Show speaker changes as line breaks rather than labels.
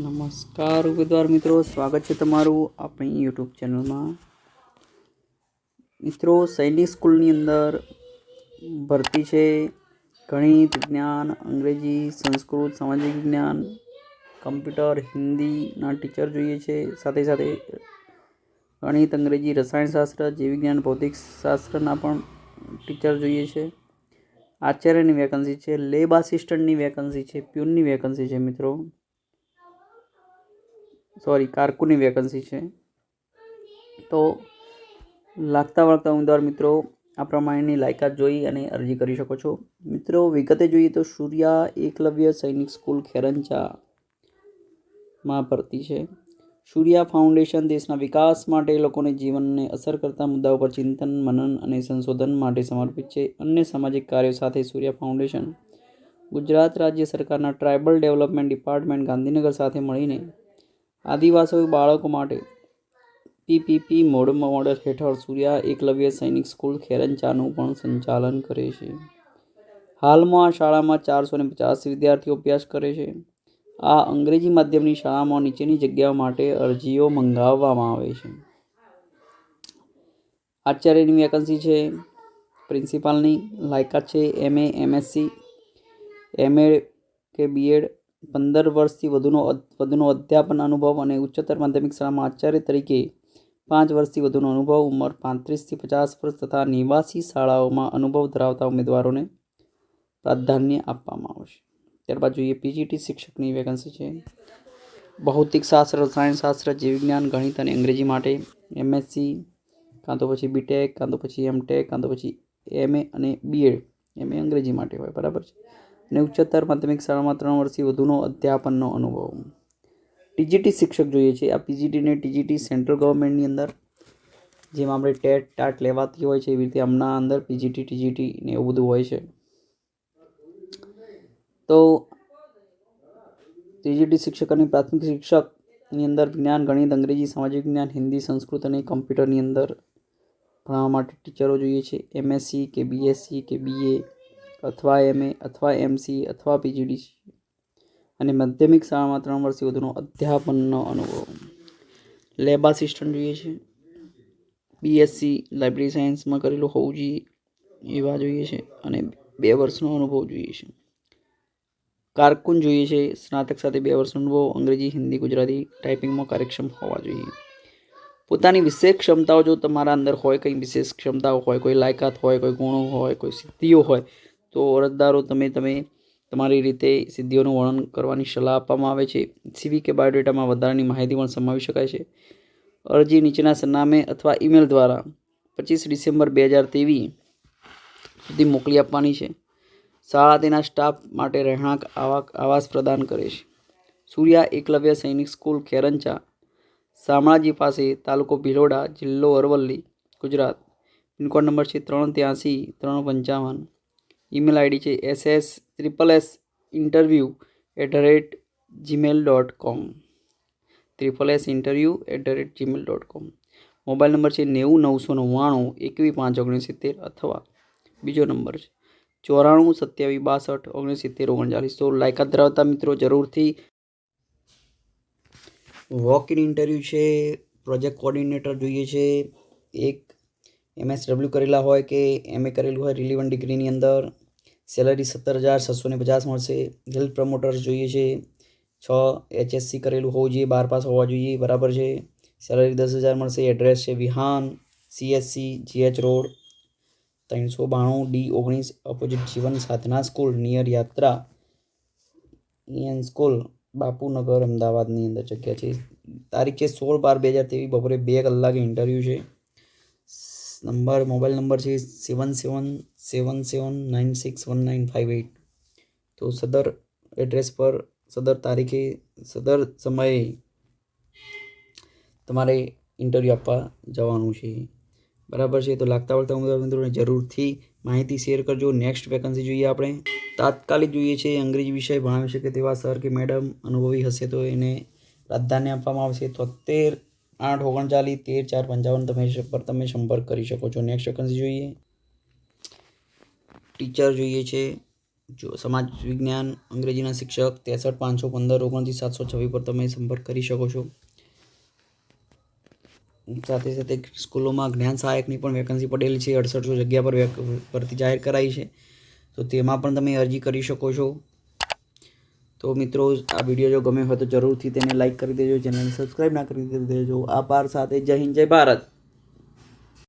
નમસ્કાર ઉમેદવાર મિત્રો, સ્વાગત છે તમારું આપણી યુટ્યુબ ચેનલમાં. મિત્રો સૈનિક સ્કૂલની અંદર ભરતી છે ગણિત, વિજ્ઞાન, અંગ્રેજી, સંસ્કૃત, સામાજિક વિજ્ઞાન, કમ્પ્યુટર, હિન્દીના ટીચર જોઈએ છે. સાથે સાથે ગણિત, અંગ્રેજી રસાયણશાસ્ત્ર જીવવિજ્ઞાન વિજ્ઞાન ભૌતિક શાસ્ત્રના પણ ટીચર જોઈએ છે. આચાર્યની વેકન્સી છે લેબ આસિસ્ટન્ટની વેકન્સી છે પ્યુનની વેકન્સી છે મિત્રો. સોરી, કારકુની વેકન્સી છે. તો લાગતા વળગતા ઉમેદવાર મિત્રો, આ પ્રમાણેની લાયકાત જોઈ અને અરજી કરી શકો છો. મિત્રો, વિગતે જોઈએ તો સૂર્યા એકલવ્ય સૈનિક સ્કૂલ ખેરંચા માં ભરતી છે. સૂર્યા ફાઉન્ડેશન દેશના વિકાસ માટે લોકોને જીવનને અસર કરતા મુદ્દાઓ પર ચિંતન, મનન અને સંશોધન માટે સમર્પિત છે. અન્ય સામાજિક કાર્યો સાથે સૂર્યા ફાઉન્ડેશન ગુજરાત રાજ્ય સરકારના ટ્રાઇબલ ડેવલપમેન્ટ ડિપાર્ટમેન્ટ ગાંધીનગર સાથે મળીને આદિવાસી બાળકો માટે પીપીપી મોડ મોડલ હેઠળ સૂર્યા એકલવ્ય સૈનિક સ્કૂલ ખેરંચાનું પણ સંચાલન કરે છે. હાલમાં આ શાળામાં ચારસો ને પચાસ વિદ્યાર્થીઓ અભ્યાસ કરે છે. આ અંગ્રેજી માધ્યમની શાળામાં નીચેની જગ્યાઓ માટે અરજીઓ મંગાવવામાં આવે છે. આચાર્યની વેકન્સી છે. પ્રિન્સિપાલની લાયકાત છે. એમએ, એમએસસી એમએ કે બીએડ પંદર વર્ષથી વધુનો વધુનો અધ્યાપન અનુભવ અને ઉચ્ચતર માધ્યમિક શાળામાં આચાર્ય તરીકે પાંચ વર્ષથી વધુનો અનુભવ, ઉંમર પાંત્રીસથી પચાસ વર્ષ તથા નિવાસી શાળાઓમાં અનુભવ ધરાવતા ઉમેદવારોને પ્રાધાન્ય આપવામાં આવશે. ત્યારબાદ જોઈએ પીજીટી શિક્ષકની વેકન્સી છે. ભૌતિક શાસ્ત્ર રસાયણશાસ્ત્ર જીવવિજ્ઞાન, ગણિત અને અંગ્રેજી માટે એમએસસી કાં તો પછી બીટેક કાં તો પછી એમટેક કાં તો પછી એમએ અને બીએડ એમએ અંગ્રેજી માટે હોય, બરાબર છે. અને ઉચ્ચતર માધ્યમિક શાળામાં ત્રણ વર્ષથી વધુનો અધ્યાપનનો અનુભવ. ટીજીટી શિક્ષક જોઈએ છે. આ પીજીટીને ટીજીટી સેન્ટ્રલ ગવર્મેન્ટની અંદર, જેમાં આપણે ટેટ, ટાટ લેવાતી હોય છે એવી રીતે હમણાં અંદર પીજીટી, ટીજીટી ને એવું બધું હોય છે. તો ટીજીટી શિક્ષક અને પ્રાથમિક શિક્ષકની અંદર જ્ઞાન, ગણિત, અંગ્રેજી, સામાજિક જ્ઞાન, હિન્દી, સંસ્કૃત અને કમ્પ્યુટરની અંદર ભણાવવા માટે ટીચરો જોઈએ છે. એમએસસી કે બીએસસી કે બીએ અથવા એમએ અથવા એમસી અથવા પીજીડી અને માધ્યમિક શાળામાં ત્રણ વર્ષથી વધુનો અધ્યાપનનો અનુભવ. લેબ આસિસ્ટન્ટ જોઈએ છે. બીએસસી લાઇબ્રેરી સાયન્સમાં કરેલું હોવું જોઈએ એવા જોઈએ છે અને બે વર્ષનો અનુભવ જોઈએ છે. કારકુન જોઈએ છે. સ્નાતક સાથે બે વર્ષનો અનુભવ. અંગ્રેજી, હિન્દી, ગુજરાતી ટાઈપિંગમાં કાર્યક્ષમ હોવા જોઈએ. પોતાની વિશેષ ક્ષમતાઓ જો તમારા અંદર હોય, કંઈ વિશેષ ક્ષમતાઓ હોય, કોઈ લાયકાત હોય, કોઈ ગુણો હોય, કોઈ સિદ્ધિઓ હોય તો અરજદારો, તમે તમે તમારી રીતે સિદ્ધિઓનું વર્ણન કરવાની સલાહ આપવામાં આવે છે. સીવી કે બાયોડેટામાં વધારાની માહિતી પણ સમાવી શકાય છે. અરજી નીચેના સરનામે અથવા ઈમેલ દ્વારા પચીસ ડિસેમ્બર બે હજાર ત્રેવીસ સુધી મોકલી આપવાની છે. શાળા તેના સ્ટાફ માટે રહેણાંક આવાસ પ્રદાન કરે છે. સૂર્યા એકલવ્ય સૈનિક સ્કૂલ, ખેરંચા. શામળાજી પાસે તાલુકો ભિલોડા, જિલ્લો અરવલ્લી, ગુજરાત. પિનકોડ નંબર છે ત્રણ ત્યાંસી, ત્રણ પંચાવન. ઈમેલ આઈડી છે S S triple S interview at the rate Gmail dot com triple S interview at the rate Gmail dot com mobile number છે નેવું નવસો નવ્વાણું એકવીસ પાંચ ઓગણસિત્તેર અથવા બીજો નંબર છે ચોરાણું સત્યાવીસ બાસઠ ઓગણસિત્તેર ઓગણચાલીસ. તો લાયકાત ધરાવતા મિત્રો જરૂરથી વોક ઇન ઇન્ટરવ્યૂ છે પ્રોજેક્ટ કોર્ડિનેટર જોઈએ છે, એક એમએસડબલ્યુ કરેલા હોય કે એમએ કરેલું હોય રિલીવન ડિગ્રીની અંદર સેલરી સત્તર હજાર છસો ને પચાસ મળશે. હેલ્થ પ્રમોટર્સ જોઈએ છે. છ એચએસસી કરેલું હોવું જોઈએ, બાર પાસ હોવા જોઈએ, બરાબર છે. સેલરી દસ હજાર મળશે એડ્રેસ છે વિહાન સીએસસી જીએચ રોડ ત્રણસો બાણું ડી ઓગણીસ opposite Jeevan Sadhana school near યાત્રા. ઇયન સ્કૂલ બાપુનગર, અમદાવાદની અંદર જગ્યા છે. તારીખ છે સોળ બાર બે હજાર તેવી બપોરે બે કલાકે ઇન્ટરવ્યૂ છે. નંબર, મોબાઈલ નંબર છે seven seven seven seven nine six one nine five eight તો સદર એડ્રેસ પર, સદર તારીખે, સદર સમયે તમારે ઇન્ટરવ્યૂ આપવા જવાનું છે. બરાબર છે? તો લાગતા વળતા ઉમેદવાર મિત્રોને જરૂરથી માહિતી શેર કરજો. નેક્સ્ટ વેકન્સી જોઈએ આપણે. તાત્કાલિક જોઈએ છે અંગ્રેજી વિષય. ભણાવી શકે તેવા સર કે મેડમ અનુભવી હશે તો એને પ્રાધાન્ય આપવામાં આવશે. તોતેર આઠ, ઓગણચાલીસ, તેર, ચાર, પંચાવન તમે પર તમે સંપર્ક કરી શકો છો. નેક્સ્ટ વેકન્સી જોઈએ. ટીચર જોઈએ છે. જો, સમાજ વિજ્ઞાન, અંગ્રેજીના શિક્ષક, ત્રેસઠ, પાંચસો, પંદર, ઓગણત્રીસ, સાતસો, છવ્વીસ પર તમે સંપર્ક કરી શકો છો. સાથે સાથે સ્કૂલોમાં જ્ઞાન સહાયકની પણ વેકન્સી પડેલી છે. અડસઠસો જગ્યા પર ભરતી જાહેર કરાઈ છે. તો તેમાં પણ તમે અરજી કરી શકો છો. તો મિત્રો, આ વીડિયો જો ગમ્યો હોય તો જરૂરથી તેને લાઇક કરી દેજો, ચેનલને સબસ્ક્રાઈબ ના કરી દેજો. આ પાર સાથે જય હિન્દ, જય ભારત.